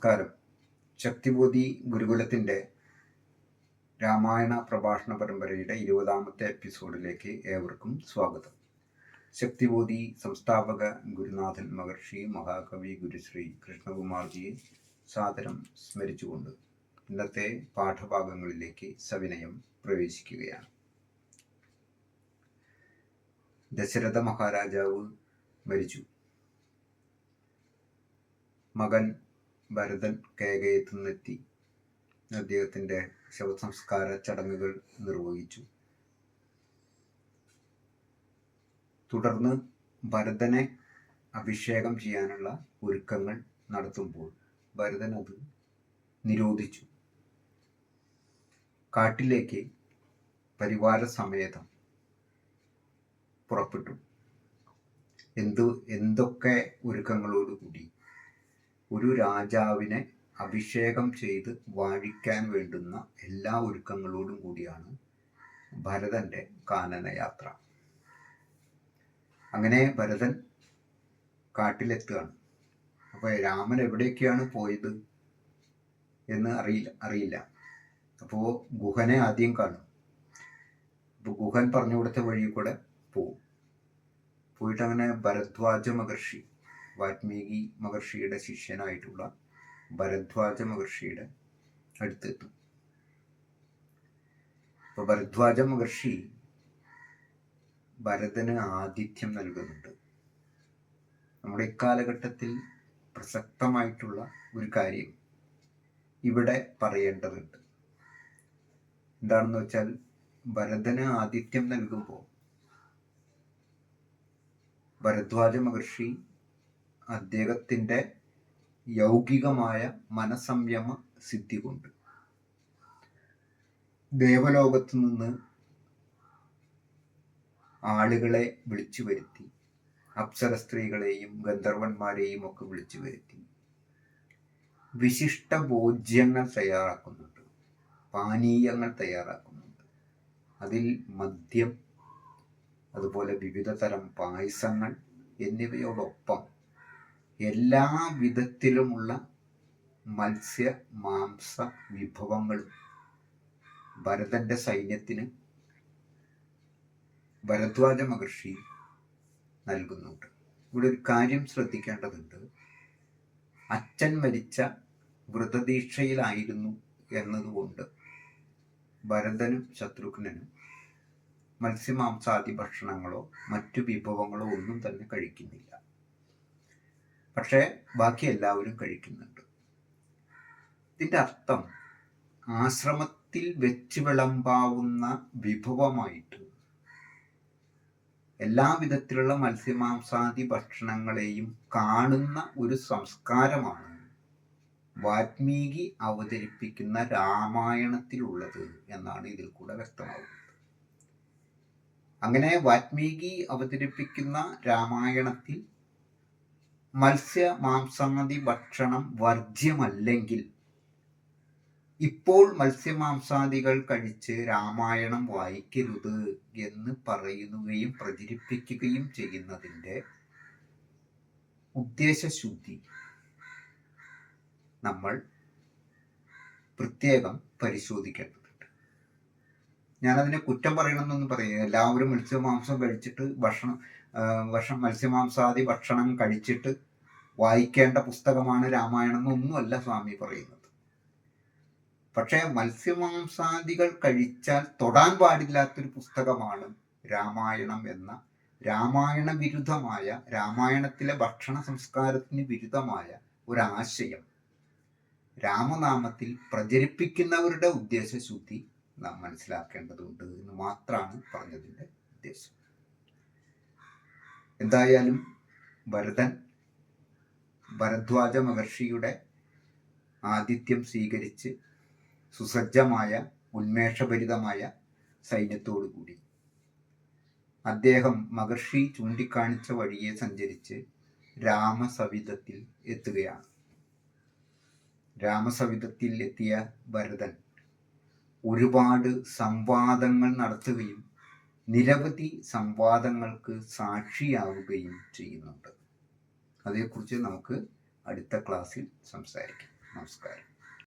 നമസ്കാരം. ശക്തിബോധി ഗുരുകുലത്തിന്റെ രാമായണ പ്രഭാഷണ പരമ്പരയുടെ ഇരുപതാമത്തെ എപ്പിസോഡിലേക്ക് ഏവർക്കും സ്വാഗതം. ശക്തിബോധി സംസ്ഥാപക ഗുരുനാഥൻ മഹർഷി മഹാകവി ഗുരുശ്രീ കൃഷ്ണകുമാർജിയെ സാദരം സ്മരിച്ചുകൊണ്ട് ഇന്നത്തെ പാഠഭാഗങ്ങളിലേക്ക് സവിനയം പ്രവേശിക്കുകയാണ്. ദശരഥ മഹാരാജാവ് മരിച്ചു. മകൻ ഭരതൻ കേകയത്തുനിന്നെത്തി അദ്ദേഹത്തിന്റെ ശവസംസ്കാര ചടങ്ങുകൾ നിർവഹിച്ചു. തുടർന്ന് ഭരതനെ അഭിഷേകം ചെയ്യാനുള്ള ഒരുക്കങ്ങൾ നടത്തുമ്പോൾ ഭരതൻ അത് നിരോധിച്ചു. കാട്ടിലേക്ക് പരിവാര സമേതം പുറപ്പെട്ടു. എന്തു എന്തൊക്കെ ഒരുക്കങ്ങളോടുകൂടി ഒരു രാജാവിനെ അഭിഷേകം ചെയ്ത് വാഴിക്കാൻ വേണ്ടുന്ന എല്ലാ ഒരുക്കങ്ങളോടും കൂടിയാണ് ഭരതന്റെ കാനനയാത്ര അങ്ങനെ ഭരതൻ കാട്ടിലെത്തുകയാണ്. അപ്പോൾ രാമൻ എവിടേക്കാണ് പോയത് എന്ന് അറിയില്ല അറിയില്ല. അപ്പോൾ ഗുഹനെ ആദ്യം കാണും. അപ്പോൾ ഗുഹൻ പറഞ്ഞു കൊടുത്ത വഴി കൂടെ പോവും. പോയിട്ട് അങ്ങനെ ഭരദ്വാജ മഹർഷി വാൽമീകി മഹർഷിയുടെ ശിഷ്യനായിട്ടുള്ള ഭരദ്വാജ മഹർഷിയുടെ അടുത്തെത്തും. അപ്പോൾ ഭരദ്വാജ മഹർഷി ഭരതന് ആതിഥ്യം നൽകുന്നുണ്ട്. നമ്മുടെ ഇക്കാലഘട്ടത്തിൽ പ്രസക്തമായിട്ടുള്ള ഒരു കാര്യം ഇവിടെ പറയേണ്ടതുണ്ട്. എന്താണെന്ന് വെച്ചാൽ ഭരതന് ആതിഥ്യം നൽകുമ്പോൾ ഭരദ്വാജ മഹർഷി അദ്ദേഹത്തിന്റെ യൗകികമായ മനസംയമ സിദ്ധി കൊണ്ട് ദേവലോകത്തു നിന്ന് ആളുകളെ വിളിച്ചു വരുത്തി. അപ്സര സ്ത്രീകളെയും ഗന്ധർവന്മാരെയും ഒക്കെ വിളിച്ചു വരുത്തി. വിശിഷ്ട ഭോജ്യങ്ങൾ തയ്യാറാക്കുന്നുണ്ട്. പാനീയങ്ങൾ തയ്യാറാക്കുന്നുണ്ട്. അതിൽ മദ്യം അതുപോലെ വിവിധ തരം പായസങ്ങൾ എന്നിവയോടൊപ്പം എല്ലാ വിധത്തിലുമുള്ള മത്സ്യ മാംസ വിഭവങ്ങളും ഭരതന്റെ സൈന്യത്തിന് ഭരദ്വാജ മഹർഷി നൽകുന്നുണ്ട്. ഇവിടെ ഒരു കാര്യം ശ്രദ്ധിക്കേണ്ടതുണ്ട്. അച്ഛൻ മരിച്ച വ്രതദീക്ഷയിലായിരുന്നു എന്നതുകൊണ്ട് ഭരതനും ശത്രുഘ്നനും മത്സ്യമാംസാദി ഭക്ഷണങ്ങളോ മറ്റു വിഭവങ്ങളോ ഒന്നും തന്നെ കഴിക്കുന്നില്ല. പക്ഷേ ബാക്കി എല്ലാവരും കഴിക്കുന്നുണ്ട്. ഇതിന്റെ അർത്ഥം ആശ്രമത്തിൽ വെച്ച് വിളമ്പാവുന്ന വിഭവമായിട്ട് എല്ലാ വിധത്തിലുള്ള മത്സ്യമാംസാദി ഭക്ഷണങ്ങളെയും കാണുന്ന ഒരു സംസ്കാരമാണ് വാത്മീകി അവതരിപ്പിക്കുന്ന രാമായണത്തിലുള്ളത് എന്നാണ് ഇതിൽ കൂടെ വ്യക്തമാകുന്നത്. അങ്ങനെ വാത്മീകി അവതരിപ്പിക്കുന്ന രാമായണത്തിൽ മത്സ്യ മാംസാദി ഭക്ഷണം വർജ്യമല്ലെങ്കിൽ ഇപ്പോൾ മത്സ്യമാംസാദികൾ കഴിച്ച് രാമായണം വായിക്കരുത് എന്ന് പറയുകയും പ്രചരിപ്പിക്കുകയും ചെയ്യുന്നതിന്റെ ഉദ്ദേശശുദ്ധി. നമ്മൾ പ്രത്യേകം പരിശോധിക്കേണ്ടതുണ്ട്. ഞാനതിനെ കുറ്റം പറയണമെന്നൊന്നും പറയുക എല്ലാവരും മത്സ്യമാംസം കഴിച്ചിട്ട് ഭക്ഷണം ഭക്ഷണം മത്സ്യമാംസാദി ഭക്ഷണം കഴിച്ചിട്ട് വായിക്കേണ്ട പുസ്തകമാണ് രാമായണം എന്നൊന്നുമല്ല സ്വാമി പറയുന്നത്. പക്ഷേ മത്സ്യമാംസാദികൾ കഴിച്ചാൽ തൊടാൻ പാടില്ലാത്തൊരു പുസ്തകമാണ് രാമായണം എന്ന രാമായണ വിരുദ്ധമായ രാമായണത്തിലെ ഭക്ഷണ സംസ്കാരത്തിന് വിരുദ്ധമായ ഒരാശയം. രാമനാമത്തിൽ പ്രചരിപ്പിക്കുന്നവരുടെ ഉദ്ദേശശുദ്ധി നാം മനസ്സിലാക്കേണ്ടതുണ്ട് എന്ന് മാത്രമാണ് പറഞ്ഞതിന്റെ എന്തായാലും ഭരതൻ ഭരദ്വാജ മഹർഷിയുടെ ആതിഥ്യം സ്വീകരിച്ച് സുസജ്ജമായ ഉന്മേഷഭരിതമായ സൈന്യത്തോടു കൂടി. അദ്ദേഹം മഹർഷി ചൂണ്ടിക്കാണിച്ച വഴിയെ സഞ്ചരിച്ച് രാമസവിധത്തിൽ എത്തുകയാണ്. രാമസവിധത്തിൽ എത്തിയ ഭരതൻ ഒരുപാട് സംവാദങ്ങൾ നടത്തുകയും നിരവധി സംവാദങ്ങൾക്ക് സാക്ഷിയാവുകയും ചെയ്യുന്നുണ്ട്. അതേക്കുറിച്ച് നമുക്ക് അടുത്ത ക്ലാസ്സിൽ സംസാരിക്കാം. നമസ്കാരം.